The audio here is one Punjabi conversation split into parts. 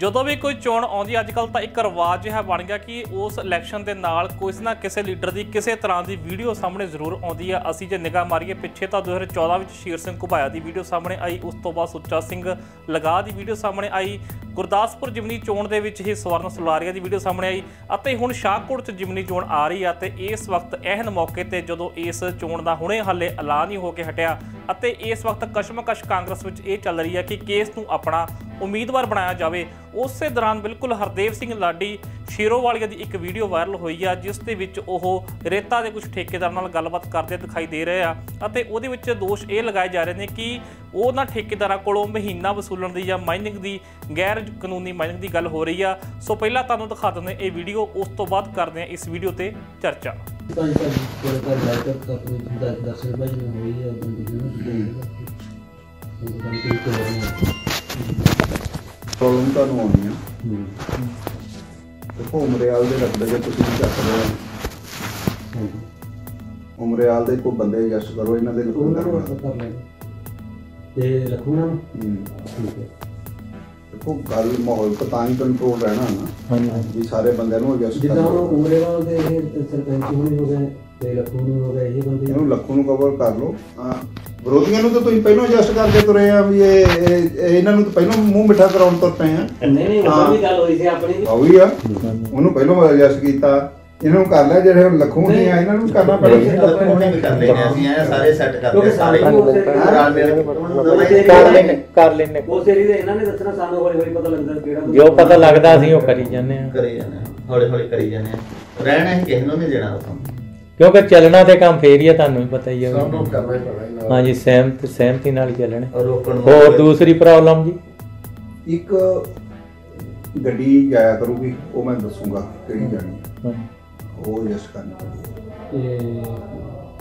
ਜਦੋਂ ਵੀ ਕੋਈ ਚੋਣ ਆਉਂਦੀ ਅੱਜ ਕੱਲ ਤਾਂ ਇੱਕ ਰਿਵਾਜ ਜਿਹਾ ਬਣ ਗਿਆ ਕਿ ਉਸ ਇਲੈਕਸ਼ਨ ਦੇ ਨਾਲ ਕੋਈ ਨਾ ਕਿਸੇ ਲੀਡਰ ਦੀ ਕਿਸੇ ਤਰ੍ਹਾਂ ਦੀ ਵੀਡੀਓ ਸਾਹਮਣੇ ਜ਼ਰੂਰ ਆਉਂਦੀ ਆ। ਅਸੀਂ ਜੇ ਨਿਗਾਹ ਮਾਰੀਏ, ਪਿੱਛੇ ਤਾਂ 2014 ਵਿੱਚ ਸ਼ੇਰ ਸਿੰਘ ਘੁਬਾਇਆ ਦੀ ਵੀਡੀਓ ਸਾਹਮਣੇ ਆਈ, ਉਸ ਤੋਂ ਬਾਅਦ ਸੁੱਚਾ ਸਿੰਘ ਲਗਾ ਦੀ ਵੀਡੀਓ ਸਾਹਮਣੇ ਆਈ, ਗੁਰਦਾਸਪੁਰ ਜਿਮਨੀ ਚੋਣ ਦੇ ਵਿੱਚ ਹੀ ਸਵਰਨ ਸੁਲਾਰੀਆ ਦੀ ਵੀਡੀਓ ਸਾਹਮਣੇ ਆਈ ਅਤੇ ਹੁਣ ਸ਼ਾਹਕੋਟ 'ਚ ਜਿਮਨੀ ਚੋਣ ਆ ਰਹੀ ਆ ਤੇ ਇਸ ਵਕਤ ਅਹਿਮ ਮੌਕੇ ਤੇ ਜਦੋਂ ਇਸ ਚੋਣ ਦਾ ਹੁਣੇ ਹਾਲੇ ਐਲਾਨ ਹੀ ਹੋ ਕੇ ਹਟਿਆ ਅਤੇ ਇਸ ਵਕਤ ਕਸ਼ਮਕਸ਼ ਕਾਂਗਰਸ ਵਿੱਚ ਇਹ ਚੱਲ ਰਹੀ ਹੈ ਕਿ ਕੇਸ ਨੂੰ ਆਪਣਾ ਉਮੀਦਵਾਰ ਬਣਾਇਆ ਜਾਵੇ। ਉਸੇ ਦੌਰਾਨ ਬਿਲਕੁਲ ਹਰਦੇਵ ਸਿੰਘ ਲਾਡੀ ਸ਼ੇਰੋਵਾਲੀਆ ਦੀ ਇੱਕ ਵੀਡੀਓ ਵਾਇਰਲ ਹੋਈ ਆ, ਜਿਸ ਦੇ ਵਿੱਚ ਉਹ ਰੇਤਾ ਦੇ ਕੁਝ ਠੇਕੇਦਾਰ ਨਾਲ ਗੱਲਬਾਤ ਕਰਦੇ ਦਿਖਾਈ ਦੇ ਰਹੇ ਆ ਅਤੇ ਉਹਦੇ ਵਿੱਚ ਦੋਸ਼ ਇਹ ਲਗਾਏ ਜਾ ਰਹੇ ਨੇ ਕਿ ਉਹਨਾਂ ਠੇਕੇਦਾਰਾਂ ਕੋਲੋਂ ਮਹੀਨਾ ਵਸੂਲਣ ਦੀ ਜਾਂ ਮਾਈਨਿੰਗ ਦੀ, ਗੈਰ ਕਾਨੂੰਨੀ ਮਾਈਨਿੰਗ ਦੀ ਗੱਲ ਹੋ ਰਹੀ ਆ। ਸੋ ਪਹਿਲਾਂ ਤੁਹਾਨੂੰ ਦਿਖਾ ਦਿੰਦੇ ਇਹ ਵੀਡੀਓ, ਉਸ ਤੋਂ ਬਾਅਦ ਕਰਦੇ ਆ ਇਸ ਵੀਡੀਓ ਤੇ ਚਰਚਾ। ਪੰਜ ਪੰਜ ਕੋਲ ਕਰ ਲਾਇਕ ਕਰ ਆਪਣੇ ਦਾ ਦਰਸ਼ਨ ਭਾਈ ਹੋਈ ਹੈ ਬੰਦੀ ਨੂੰ ਦੇ ਉਹ ਪ੍ਰੋਬਲਮ ਤੁਹਾਨੂੰ ਆਉਣੀ ਆ। ਦੇਖੋ ਉਮਰਿਆਲ ਦੇ ਰਕਬੇ ਜੇ ਤੁਸੀਂ ਚੱਕ ਰਹੇ ਹੈ ਉਮਰਿਆਲ ਦੇ ਕੋਈ ਬੰਦੇ ਜਸਟ ਕਰੋ ਇਹਨਾਂ ਦੇ ਰਕਬੇ ਕਰੋ ਕਰ ਲੈ। ਤੇ ਲਖੂਣਾ ਨੂੰ। ਠੀਕ ਹੈ। ਦੇਖੋ ਗੱਲ ਮਾਹੌਲ ਤਾਂ ਹੀ ਕੰਟਰੋਲ ਰਹਿਣਾ ਨਾ। ਹਾਂਜੀ ਵੀ ਸਾਰੇ ਬੰਦਿਆਂ ਨੂੰ ਐਡਜਸਟ ਜਿੱਦਾਂ ਹੁਣ ਉਮਰੇਵਾਲ ਦੇ ਇਹ ਸਰਪੰਚ ਹੋਣੇ ਹੋ ਗਏ ਤੇ ਲਖੂਣੀ ਹੋ ਗਏ ਇਹ ਬੰਦੇ ਇਹਨੂੰ ਲੱਖੂ ਨੂੰ ਕਵਰ ਕਰ ਲਓ। ਵਿਰੋਧੀਆਂ ਨੂੰ ਤਾਂ ਤੁਸੀਂ ਪਹਿਲਾਂ ਐਡਜਸਟ ਕਰਕੇ ਤੁਰੇ ਆ ਵੀ ਇਹ ਇਹ- ਇਹ- ਇਹਨਾਂ ਨੂੰ ਤਾਂ ਪਹਿਲਾਂ ਮੂੰਹ ਮਿੱਠਾ ਕਰਾਉਣ ਤੁਰ ਪਏ ਆ। ਨਹੀਂ ਨਹੀਂ। ਉਹ ਵੀ ਗੱਲ ਹੋਈ ਸੀ ਆਪਣੀ ਵੀ। ਉਹ ਵੀ ਆ। ਉਹਨੂੰ ਪਹਿਲਾਂ ਐਡਜਸਟ ਕੀਤਾ। ਇਹਨਾਂ ਨੂੰ ਕਰ ਲਿਆ ਜਿਹੜੇ ਹੁਣ ਲੱਖੂ ਨਹੀਂ ਆ ਇਹਨਾਂ ਨੂੰ ਵੀ ਕਰਨਾ ਨਹੀਂ, ਪੈਣਾ ਲੱਖੂ ਹੁਣੇ ਵੀ ਕਰ ਲੈਨੇ ਅਸੀਂ ਐ ਸਾਰੇ ਸੈੱਟ ਕਿਉਂਕਿ ਕਰਦੇ ਸਾਰੇ ਸਾਰੇ ਨੂੰ ਉਸੇ ਰਲ ਮਿਲ ਕੇ ਉਸੇ ਕਰ ਲੈਨੇ ਕਰ ਲੈਨੇ ਉਸ ਏਰੀਏ ਦੇ ਇਹਨਾਂ ਨੇ ਦੱਸਣਾ ਸਾਨੂੰ ਹੌਲੀ ਹੌਲੀ ਪਤਾ ਲੱਗਦਾ ਕਿਹੜਾ ਜੋ ਪਤਾ ਲੱਗਦਾ ਅਸੀਂ ਉਹ ਕਰੀ ਜਾਂਦੇ ਆ। ਕਰੀ ਜਾਂਦੇ ਆ ਹੌਲੀ ਹੌਲੀ ਕਰੀ ਜਾਂਦੇ ਆ। ਰਹਿਣਾ ਹੀ ਕਿਸੇ ਨੂੰ ਨਹੀਂ ਦੇਣਾ ਉਥੋਂ ਕਿਉਂਕਿ ਚੱਲਣਾ ਤੇ ਕੰਮ ਫੇਰ ਹੀ ਆ ਤੁਹਾਨੂੰ ਵੀ ਪਤਾ ਹੀ ਆ। ਸਭ ਨੂੰ ਕਰਨਾ ਹੀ ਪੈਣਾ ਹਾਂਜੀ ਸਹਿਮਤ ਸਹਿਮਤੀ ਨਾਲ ਚੱਲਣੇ। ਹੋਰ ਦੂਸਰੀ ਪ੍ਰੋਬਲਮ ਜੀ? ਇੱਕ ਗੱਡੀ ਜਾਇਆ ਕਰੂਗੀ ਉਹ ਮੈਂ ਦੱਸੂਗਾ ਕਿਹੜੀ ਜਾਣੀ ਹੈ। ਹਾਂ। ਉਹ ਐਡਜਸਟ ਕਰਨੀ। ਤੇ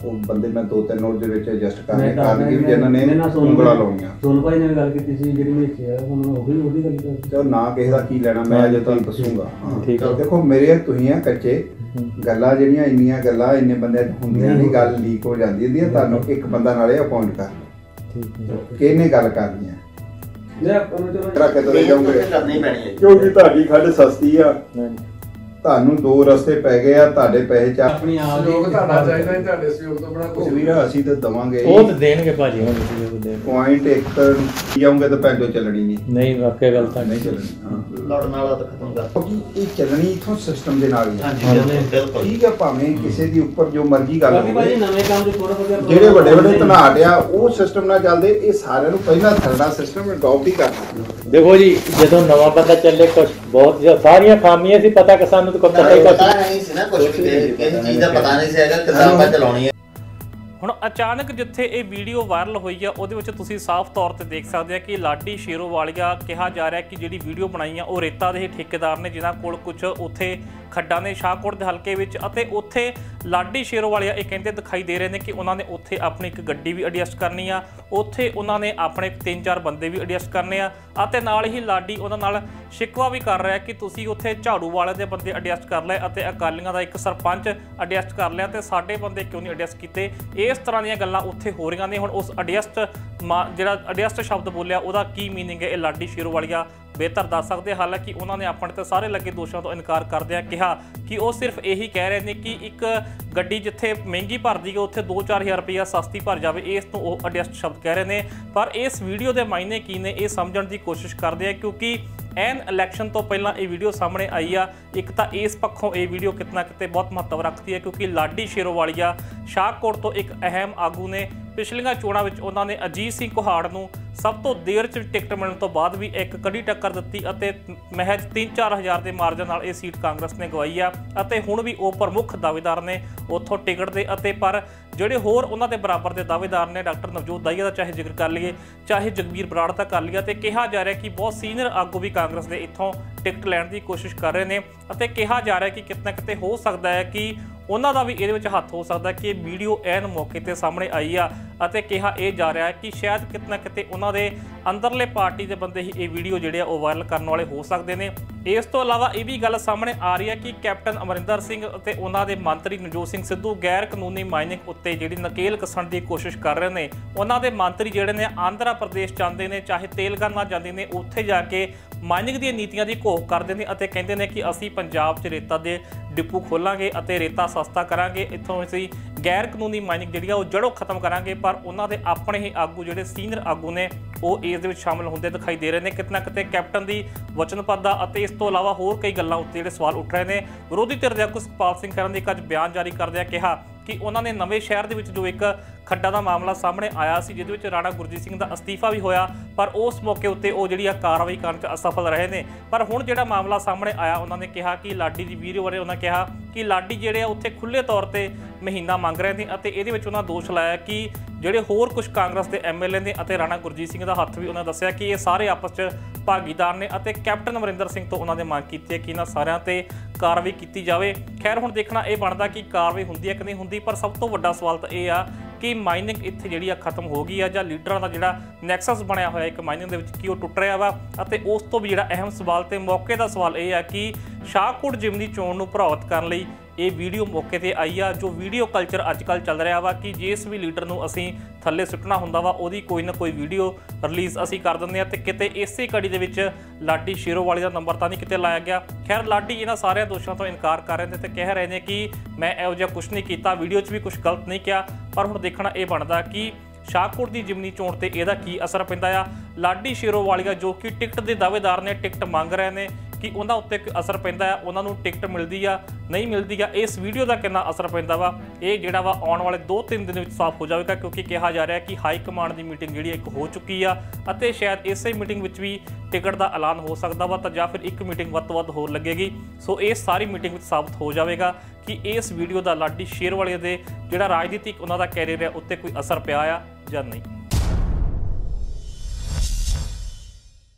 ਉਹ ਬੰਦੇ ਮੈਂ ਦੋ ਤਿੰਨ ਹੋਰ ਦੇ ਵਿੱਚ ਐਡਜਸਟ ਕਰਨੇ ਮੈਂ ਤਾਂ ਕਰਨਗੇ ਵੀ ਜਿਨ੍ਹਾਂ ਨੇ ਮੈਂ ਉਂਗਲਾਂ ਲਾਉਣੀਆਂ। ਸੋਨੂੰ ਭਾਈ ਨੇ ਵੀ ਗੱਲ ਕੀਤੀ ਸੀ ਜਿਹੜੀ ਮੇਚੀ ਆ ਹੁਣ ਉਹ ਵੀ ਉਹਦੀ ਗੱਲ ਕਰ ਤੇ ਨਾ ਕਿਸੇ ਦਾ ਕੀ ਲੈਣਾ ਮੈਂ ਅਜੇ ਤੁਹਾਨੂੰ ਦੱਸੂਗਾ। ਹਾਂ। ਠੀਕ ਹੈ। ਦੇਖੋ ਮੇਰੇ ਤੁਸੀਂ ਆ ਕੱਚੇ ਗੱਲਾਂ ਜਿਹੜੀਆਂ ਇੰਨੀਆਂ ਗੱਲਾਂ ਇੰਨੇ ਬੰਦੇ ਹੁੰਦੀਆਂ ਨਹੀਂ ਗੱਲ ਲੀਕ ਹੋ ਜਾਂਦੀ ਹੁੰਦੀ ਹੈ ਤੁਹਾਨੂੰ ਇੱਕ ਬੰਦਾ ਨਾਲੇ ਅਪਾਇੰਟ ਕਰ ਠੀਕ ਹੈ। ਕਿਹਨੇ ਗੱਲ ਕਰਨੀ ਹੈ ਜੇ ਆਪਾਂ ਨੂੰ ਚਲੋ ਰੱਖ ਕੇ ਤੁਰੇ ਜਾਓਗੇ। ਕਰਨੀ ਪੈਣੀ ਹੈ। ਕਿਉਂਕਿ ਤੁਹਾਡੀ ਖੱਡ ਸਸਤੀ ਆ। ਹਾਂਜੀ ਤੁਹਾਨੂੰ ਦੋ ਰਸਤੇ ਪੈ ਗਏ ਆ ਤੁਹਾਡੇ ਪੈਸੇ ਚ ਆਪਣੀ ਆਪ ਦੀ ਸਹਿਯੋਗ ਤੁਹਾਡਾ ਚਾਹੀਦਾ ਹੈ ਤੁਹਾਡੇ ਸਹਿਯੋਗ ਤੋਂ ਬਣਾ ਕੁਝ ਕੁਝ ਵੀ ਵੀ ਆ, ਅਸੀਂ ਤਾਂ ਦਵਾਂਗੇ ਉਹ ਤਾਂ ਦੇਣਗੇ ਭਾਜੀ ਹੁਣ ਤੁਸੀਂ ਉਹ ਦੇਣ ਪੁਆਇੰਟ ਇੱਕ ਜਾਉਂਗੇ ਤਾਂ ਪੈਂਡੋ ਚੱਲਣੀ ਨਹੀਂ। ਨਹੀਂ ਵਾਕਿਆ ਗੱਲ ਤਾਂ ਨਹੀਂ ਨਹੀਂ। ਚੱਲਣੀ ਹਾਂ। ਲੜਨ ਵਾਲਾ ਤਾਂ ਖਤਮ ਕਰ। ਇਹ ਚੱਲਣੀ ਇਥੋਂ ਸਿਸਟਮ ਦੇ ਨਾਲ ਹੀ ਆ। ਹਾਂਜੀ ਬਿਲਕੁਲ। ਠੀਕ ਹੈ ਭਾਵੇਂ ਕਿਸੇ ਦੀ ਉੱਪਰ ਜੋ ਮਰਜ਼ੀ ਗੱਲ ਬਾਕੀ ਭਾਜੀ ਹੋਵੇ ਨਵੇਂ ਕੰਮ ਦੇ ਥੋੜਾ ਬਹੁਤਾ ਜਿਹੜੇ ਵੱਡੇ ਵੱਡੇ ਧਨਾਟ ਆ ਉਹ ਸਿਸਟਮ ਨਾਲ ਚੱਲਦੇ ਇਹ ਸਾਰਿਆਂ ਨੂੰ ਪਹਿਲਾਂ ਥਰੜਾ ਸਿਸਟਮ ਅਡਾਪਟ ਹੀ ਕਰਨਾ। ਦੇਖੋ ਜੀ ਜਦੋਂ ਨਵਾਂ ਬੰਦਾ ਚੱਲੇ ਕੁਝ ਬਹੁਤ ਸਾਰੀਆਂ ਖਾਮੀਆਂ ਸੀ ਪਤਾ ਕਿ ਸਾਨੂੰ ਤਾਂ ਕੋਈ ਪਤਾ ਹੀ ਪਤਾ ਕੁਛ ਨਹੀਂ ਸੀ ਨਾ ਕੁਝ ਵੀ ਕਿਸੇ ਚੀਜ਼ ਦਾ ਪਤਾ ਨਹੀਂ ਸੀ ਹੈਗਾ ਕਿਦਾਂ ਆਪਾਂ ਚਲਾਉਣੀ ਹੈ। ਹੁਣ ਅਚਾਨਕ ਜਿੱਥੇ ਇਹ ਵੀਡੀਓ ਵਾਇਰਲ ਹੋਈ ਆ ਉਹਦੇ ਵਿੱਚ ਤੁਸੀਂ ਸਾਫ਼ ਤੌਰ ਤੇ ਦੇਖ ਸਕਦੇ ਆ ਕਿ ਲਾਡੀ ਸ਼ੇਰੋਵਾਲੀਆ ਕਿਹਾ ਜਾ ਰਿਹਾ ਕਿ ਜਿਹੜੀ ਵੀਡੀਓ ਬਣਾਈ ਆ ਉਹ ਰੇਤਾ ਦੇ ਠੇਕੇਦਾਰ ਨੇ ਜਿਨ੍ਹਾਂ ਕੋਲ ਕੁਝ ਉੱਥੇ ਖੱਡਾਂ ਨੇ ਸ਼ਾਹਕੋਟ ਦੇ ਹਲਕੇ ਵਿੱਚ ਅਤੇ ਉੱਥੇ ਲਾਡੀ ਸ਼ੇਰੋ ਸ਼ੇਰੋਵਾਲੀਆ ਇਹ ਕਹਿੰਦੇ ਦਿਖਾਈ ਦੇ ਰਹੇ ਨੇ ਕਿ ਉਹਨਾਂ ਨੇ ਉੱਥੇ ਆਪਣੀ ਇੱਕ ਗੱਡੀ ਵੀ ਐਡਜਸਟ ਕਰਨੀ ਆ। ਉੱਥੇ ਉਹਨਾਂ ਨੇ ਆਪਣੇ ਤਿੰਨ ਚਾਰ ਬੰਦੇ ਵੀ ਐਡਜਸਟ ਕਰਨੇ ਆ ਅਤੇ ਨਾਲ ਹੀ ਲਾਡੀ ਉਹਨਾਂ ਨਾਲ ਸ਼ਿਕਵਾ ਵੀ ਕਰ ਰਿਹਾ ਕਿ ਤੁਸੀਂ ਉੱਥੇ ਝਾੜੂ ਵਾਲੇ ਦੇ ਬੰਦੇ ਐਡਜਸਟ ਕਰ ਲਏ ਅਤੇ ਅਕਾਲੀਆਂ ਦਾ ਇੱਕ ਸਰਪੰਚ ਐਡਜਸਟ ਕਰ ਲਿਆ ਤੇ ਸਾਡੇ ਬੰਦੇ ਕਿਉਂ ਨਹੀਂ ਐਡਜਸਟ ਕੀਤੇ? ਇਸ ਤਰ੍ਹਾਂ ਦੀਆਂ ਗੱਲਾਂ ਉੱਥੇ ਹੋ ਰਹੀਆਂ ਨੇ। ਹੁਣ ਉਸ ਐਡਜਸਟ ਜਿਹੜਾ ਐਡਜਸਟ ਸ਼ਬਦ ਬੋਲਿਆ, ਉਹਦਾ ਕੀ ਮੀਨਿੰਗ ਹੈ? ਇਹ ਲਾਡੀ ਸ਼ੇਰੋ ਸ਼ੇਰੋਵਾਲੀਆ ਬਿਹਤਰ ਦੱਸ ਸਕਦੇ ਹਾਲਾਂਕਿ ਉਹਨਾਂ ਨੇ ਆਪਣੇ ਤੇ ਸਾਰੇ ਲੱਗੇ ਦੋਸ਼ਾਂ ਤੋਂ ਇਨਕਾਰ ਕਰਦਿਆਂ ਕਿਹਾ ਕਿ ਉਹ ਸਿਰਫ ਇਹੀ ਕਹਿ ਰਹੇ ਨੇ ਕਿ ਇੱਕ ਗੱਡੀ ਜਿੱਥੇ ਮਹਿੰਗੀ ਭਰਦੀ ਹੈ ਉੱਥੇ 2-4000 ਰੁਪਇਆ ਸਸਤੀ ਭਰ ਜਾਵੇ, ਇਸ ਤੋਂ ਉਹ ਐਡਜਸਟ ਸ਼ਬਦ ਕਹਿ ਰਹੇ ਨੇ। ਪਰ ਇਸ ਵੀਡੀਓ ਦੇ ਮਾਇਨੇ ਕੀ ਨੇ, ਇਹ ਸਮਝਣ ਦੀ ਕੋਸ਼ਿਸ਼ ਕਰਦੇ ਆ, ਕਿਉਂਕਿ ਐਨ ਇਲੈਕਸ਼ਨ ਤੋਂ ਪਹਿਲਾਂ ਇਹ ਵੀਡੀਓ ਸਾਹਮਣੇ ਆਈ ਆ। ਇੱਕ ਤਾਂ ਇਸ ਪੱਖੋਂ ਇਹ ਵੀਡੀਓ ਕਿਤਨਾ ਕਿਤੇ ਬਹੁਤ ਮਹੱਤਵ ਰੱਖਦੀ ਹੈ, ਕਿਉਂਕਿ ਲਾਡੀ ਸ਼ੇਰੋਵਾਲੀਆ ਸ਼ਾਹਕੋਟ ਤੋਂ ਇੱਕ ਅਹਿਮ ਆਗੂ ਨੇ। ਪਿਛਲੀਆਂ ਚੋਣਾਂ ਵਿੱਚ ਉਹਨਾਂ ਨੇ ਅਜੀਤ ਸਿੰਘ ਕੁਹਾੜ ਨੂੰ ਸਭ ਤੋਂ ਦੇਰ 'ਚ ਟਿਕਟ ਮਿਲਣ ਤੋਂ ਬਾਅਦ ਵੀ ਇੱਕ ਕੜੀ ਟੱਕਰ ਦਿੱਤੀ ਅਤੇ ਮਹਿਜ 3-4 ਹਜ਼ਾਰ ਦੇ ਮਾਰਜਨ ਨਾਲ ਇਹ ਸੀਟ ਕਾਂਗਰਸ ਨੇ ਗਵਾਈ ਆ ਅਤੇ ਹੁਣ ਵੀ ਉਹ ਪ੍ਰਮੁੱਖ ਦਾਅਵੇਦਾਰ ਨੇ ਉੱਥੋਂ ਟਿਕਟ ਦੇ ਅਤੇ ਪਰ ਜਿਹੜੇ ਹੋਰ ਉਹਨਾਂ ਦੇ ਬਰਾਬਰ ਦੇ ਦਾਅਵੇਦਾਰ ਨੇ ਡਾਕਟਰ ਨਵਜੋਤ ਦਾਈਆ ਦਾ ਚਾਹੇ ਜ਼ਿਕਰ ਕਰ ਲਈਏ, ਚਾਹੇ ਜਗਬੀਰ ਬਰਾੜ ਦਾ ਕਰ ਲਿਆ ਤੇ ਕਿਹਾ ਜਾ ਰਿਹਾ ਕਿ ਬਹੁਤ ਸੀਨੀਅਰ ਆਗੂ ਵੀ ਕਾਂਗਰਸ ਦੇ ਇੱਥੋਂ ਟਿਕਟ ਲੈਣ ਦੀ ਕੋਸ਼ਿਸ਼ ਕਰ ਰਹੇ ਨੇ ਅਤੇ ਕਿਹਾ ਜਾ ਰਿਹਾ ਕਿ ਕਿਤਨਾ ਕਿਤੇ ਹੋ ਸਕਦਾ ਹੈ ਕਿ ਉਹਨਾਂ ਦਾ ਵੀ ਇਹਦੇ ਵਿੱਚ ਹੱਥ ਹੋ ਸਕਦਾ ਕਿ ਇਹ ਵੀਡੀਓ ਐਨ ਮੌਕੇ ਤੇ ਸਾਹਮਣੇ ਆਈ ਆ ਅਤੇ ਕਿਹਾ ਇਹ ਜਾ ਰਿਹਾ ਹੈ ਕਿ ਸ਼ਾਇਦ ਕਿਤੇ ਨਾ ਕਿਤੇ ਉਹਨਾਂ ਦੇ ਅੰਦਰਲੇ ਪਾਰਟੀ ਦੇ ਬੰਦੇ ਹੀ ਇਹ ਵੀਡੀਓ ਜਿਹੜੇ ਆ ਉਹ ਵਾਇਰਲ ਕਰਨ ਵਾਲੇ ਹੋ ਸਕਦੇ ਨੇ। ਇਸ ਤੋਂ ਇਲਾਵਾ ਇਹ ਵੀ ਗੱਲ ਸਾਹਮਣੇ ਆ ਰਹੀ ਹੈ ਕਿ ਕੈਪਟਨ ਅਮਰਿੰਦਰ ਸਿੰਘ ਅਤੇ ਉਹਨਾਂ ਦੇ ਮੰਤਰੀ ਨਵਜੋਤ ਸਿੰਘ ਸਿੱਧੂ ਗੈਰ ਕਾਨੂੰਨੀ ਮਾਈਨਿੰਗ ਉੱਤੇ ਜਿਹੜੀ ਨਕੇਲ ਕਸਣ ਦੀ ਕੋਸ਼ਿਸ਼ ਕਰ ਰਹੇ ਨੇ, ਉਹਨਾਂ ਦੇ ਮੰਤਰੀ ਜਿਹੜੇ ਨੇ ਆਂਧਰਾ ਪ੍ਰਦੇਸ਼ ਜਾਂਦੇ ਨੇ, ਚਾਹੇ ਤੇਲੰਗਾਨਾ ਜਾਂਦੇ ਨੇ, ਉੱਥੇ ਜਾ ਕੇ ਮਾਈਨਿੰਗ ਦੀਆਂ ਨੀਤੀਆਂ ਦੀ ਘੋਖ ਕਰਦੇ ਨੇ ਅਤੇ ਕਹਿੰਦੇ ਨੇ ਕਿ ਅਸੀਂ ਪੰਜਾਬ 'ਚ ਰੇਤਾ ਦੇ ਡਿਪੂ ਖੋਲਾਂਗੇ ਅਤੇ ਰੇਤਾ ਸਸਤਾ ਕਰਾਂਗੇ। ਇੱਥੋਂ ਅਸੀਂ ਗੈਰ ਕਾਨੂੰਨੀ ਮਾਈਨਿੰਗ ਜਿਹੜੀ ਆ ਉਹ ਜੜੋਂ ਖਤਮ ਕਰਾਂਗੇ, ਪਰ ਉਹਨਾਂ ਦੇ ਆਪਣੇ ਹੀ ਆਗੂ ਜਿਹੜੇ ਸੀਨੀਅਰ ਆਗੂ ਨੇ, ਉਹ ਇਸ ਦੇ ਵਿੱਚ ਸ਼ਾਮਲ ਹੁੰਦੇ ਦਿਖਾਈ ਦੇ ਰਹੇ ਨੇ। ਕਿਤੇ ਨਾ ਕਿਤੇ ਕੈਪਟਨ ਦੀ ਵਚਨਬੱਧਤਾ ਅਤੇ ਇਸ ਤੋਂ ਇਲਾਵਾ ਹੋਰ ਕਈ ਗੱਲਾਂ ਉੱਤੇ ਜਿਹੜੇ ਸਵਾਲ ਉੱਠ ਰਹੇ ਨੇ। ਵਿਰੋਧੀ ਧਿਰ ਦੇ ਆਗੂ ਸੁਖਪਾਲ ਸਿੰਘ ਖਹਿਰਾ ਨੇ ਇੱਕ ਅੱਜ ਬਿਆਨ ਜਾਰੀ ਕਰਦਿਆਂ ਕਿਹਾ ਕਿ ਉਹਨਾਂ ਨੇ ਨਵੇਂ ਸ਼ਹਿਰ ਦੇ ਵਿੱਚ ਜੋ ਇੱਕ ਖੱਡਾ ਦਾ ਮਾਮਲਾ ਸਾਹਮਣੇ ਆਇਆ ਸੀ, ਜਿਹਦੇ ਵਿੱਚ ਰਾਣਾ ਗੁਰਜੀਤ ਸਿੰਘ ਦਾ ਅਸਤੀਫਾ ਵੀ ਹੋਇਆ, ਪਰ ਉਸ ਮੌਕੇ ਉੱਤੇ ਉਹ ਜਿਹੜੀ ਆ ਕਾਰਵਾਈ ਕਰਨ 'ਚ ਅਸਫਲ ਰਹੇ ਨੇ। ਪਰ ਹੁਣ ਜਿਹੜਾ ਮਾਮਲਾ ਸਾਹਮਣੇ ਆਇਆ, ਉਹਨਾਂ ਨੇ ਕਿਹਾ ਕਿ ਲਾਡੀ ਦੀ ਵੀਡੀਓ ਬਾਰੇ ਉਹਨਾਂ ਕਿਹਾ ਕਿ ਲਾਡੀ ਜਿਹੜੇ ਆ ਉੱਥੇ ਖੁੱਲੇ ਤੌਰ ਤੇ ਮਹੀਨਾ ਮੰਗ ਰਹੇ ਨੇ ਅਤੇ ਇਹਦੇ ਵਿੱਚ ਉਹਨਾਂ ਦੋਸ਼ ਲਾਇਆ ਕਿ ਜਿਹੜੇ ਹੋਰ ਕੁਝ ਕਾਂਗਰਸ ਦੇ ਐਮਐਲਏ ਨੇ ਅਤੇ ਰਾਣਾ ਗੁਰਜੀਤ ਸਿੰਘ ਦਾ ਹੱਥ ਵੀ ਉਹਨਾਂ ਦੱਸਿਆ ਕਿ ਇਹ ਸਾਰੇ ਆਪਸ 'ਚ ਭਾਗੀਦਾਰ ਨੇ ਅਤੇ ਕੈਪਟਨ ਅਮਰਿੰਦਰ ਸਿੰਘ ਤੋਂ ਉਹਨਾਂ ਨੇ ਮੰਗ ਕੀਤੀ ਹੈ ਕਿ ਇਹਨਾਂ ਸਾਰਿਆਂ ਤੇ ਕਾਰਵਾਈ ਕੀਤੀ ਜਾਵੇ। ਖੈਰ, ਹੁਣ ਦੇਖਣਾ ਇਹ ਬਣਦਾ ਕਿ ਕਾਰਵਾਈ ਹੁੰਦੀ ਹੈ ਕਿ ਨਹੀਂ ਹੁੰਦੀ, ਪਰ ਸਭ ਤੋਂ ਵੱਡਾ ਸਵਾਲ ਤਾਂ ਇਹ ਆ ਕਿ ਮਾਈਨਿੰਗ ਇੱਥੇ ਜਿਹੜੀ ਆ ਖਤਮ ਹੋ ਗਈ ਆ ਜਾਂ ਲੀਡਰਾਂ ਦਾ ਜਿਹੜਾ ਨੈਕਸਸ ਬਣਿਆ ਹੋਇਆ ਇੱਕ ਮਾਈਨਿੰਗ ਦੇ ਵਿੱਚ ਕੀ ਉਹ ਟੁੱਟ ਰਿਹਾ ਵਾ ਅਤੇ ਉਸ ਤੋਂ ਵੀ ਜਿਹੜਾ ਅਹਿਮ ਸਵਾਲ ਤੇ ਮੌਕੇ ਦਾ ਸਵਾਲ ਇਹ ਆ ਕਿ ਸ਼ਾਹਕੋਟ ਜਿਮਨੀ ਚੋਣ ਨੂੰ ਪ੍ਰਭਾਵਿਤ ਕਰਨ ਲਈ ਇਹ ਵੀਡੀਓ ਮੌਕੇ ਤੇ ਆਈ ਆ, ਜੋ ਵੀਡੀਓ ਕਲਚਰ ਅੱਜ ਅੱਜਕੱਲ ਚੱਲ ਰਿਹਾ ਵਾ ਕਿ ਜਿਸ ਵੀ ਲੀਡਰ ਨੂੰ ਅਸੀਂ ਥੱਲੇ ਸੁੱਟਣਾ ਹੁੰਦਾ ਵਾ, ਉਹਦੀ ਕੋਈ ਨਾ ਕੋਈ ਵੀਡੀਓ ਰਿਲੀਜ਼ ਅਸੀਂ ਕਰ ਦਿੰਦੇ ਆ ਤੇ ਕਿਤੇ ਇਸੇ ਕੜੀ ਦੇ ਵਿੱਚ ਲਾਡੀ ਸ਼ੇਰੋਵਾਲੀ ਦਾ ਨੰਬਰ ਤਾਂ ਨਹੀਂ ਕਿਤੇ ਲਾਇਆ ਗਿਆ। ਖੈਰ, ਲਾਡੀ ਇਹਨਾਂ ਸਾਰਿਆਂ ਦੋਸ਼ਾਂ ਤੋਂ ਇਨਕਾਰ ਕਰ ਰਹੇ ਨੇ ਤੇ ਕਹਿ ਰਹੇ ਨੇ ਕਿ ਮੈਂ ਇਹੋ ਜਿਹਾ ਕੁਝ ਨਹੀਂ ਕੀਤਾ, ਵੀਡੀਓ 'ਚ ਵੀ ਕੁਝ ਗਲਤ ਨਹੀਂ ਕਿਹਾ, ਪਰ ਹੁਣ ਦੇਖਣਾ ਇਹ ਬਣਦਾ ਕਿ ਸ਼ਾਹਕੋਟ ਦੀ ਜਿਮਨੀ ਚੋਣ ਤੇ ਇਹਦਾ ਕੀ ਅਸਰ ਪੈਂਦਾ ਆ। ਲਾਡੀ ਸ਼ੇਰੋਵਾਲੀਆ ਜੋ ਕਿ ਟਿਕਟ ਦੇ ਦਾਅਵੇਦਾਰ ਨੇ, ਟਿਕਟ ਮੰਗ ਰਹੇ ਨੇ ਕਿ ਉਹਨਾਂ ਉੱਤੇ ਕੋਈ ਅਸਰ ਪੈਂਦਾ ਆ ਉਹਨਾਂ ਨੂੰ ਟਿਕਟ ਮਿਲਦੀ ਆ, ਨਹੀਂ ਮਿਲਦੀ ਆ, ਇਸ ਵੀਡੀਓ ਦਾ ਕਿੰਨਾ ਅਸਰ ਪੈਂਦਾ ਵਾ, ਇਹ ਜਿਹੜਾ ਵਾ ਆਉਣ ਵਾਲੇ 2-3 ਦਿਨ ਵਿੱਚ ਸਾਫ਼ ਹੋ ਜਾਵੇਗਾ, ਕਿਉਂਕਿ ਕਿਹਾ ਜਾ ਰਿਹਾ ਕਿ ਹਾਈ ਕਮਾਂਡ ਦੀ ਮੀਟਿੰਗ ਜਿਹੜੀ ਇੱਕ ਹੋ ਚੁੱਕੀ ਆ ਅਤੇ ਸ਼ਾਇਦ ਇਸੇ ਮੀਟਿੰਗ ਵਿੱਚ ਵੀ ਟਿਕਟ ਦਾ ਐਲਾਨ ਹੋ ਸਕਦਾ ਵਾ ਤਾਂ ਜਾਂ ਫਿਰ ਇੱਕ ਮੀਟਿੰਗ ਵੱਧ ਤੋਂ ਵੱਧ ਹੋਰ ਲੱਗੇਗੀ। ਸੋ ਇਹ ਸਾਰੀ ਮੀਟਿੰਗ ਵਿੱਚ ਸਾਬਤ ਹੋ ਜਾਵੇਗਾ ਕਿ ਇਸ ਵੀਡੀਓ ਦਾ ਲਾਡੀ ਸ਼ੇਰਵਾਲੇ ਦੇ ਜਿਹੜਾ ਰਾਜਨੀਤਿਕ ਉਹਨਾਂ ਦਾ ਕੈਰੀਅਰ ਹੈ ਉੱਤੇ ਕੋਈ ਅਸਰ ਪਿਆ ਆ ਜਾਂ ਨਹੀਂ।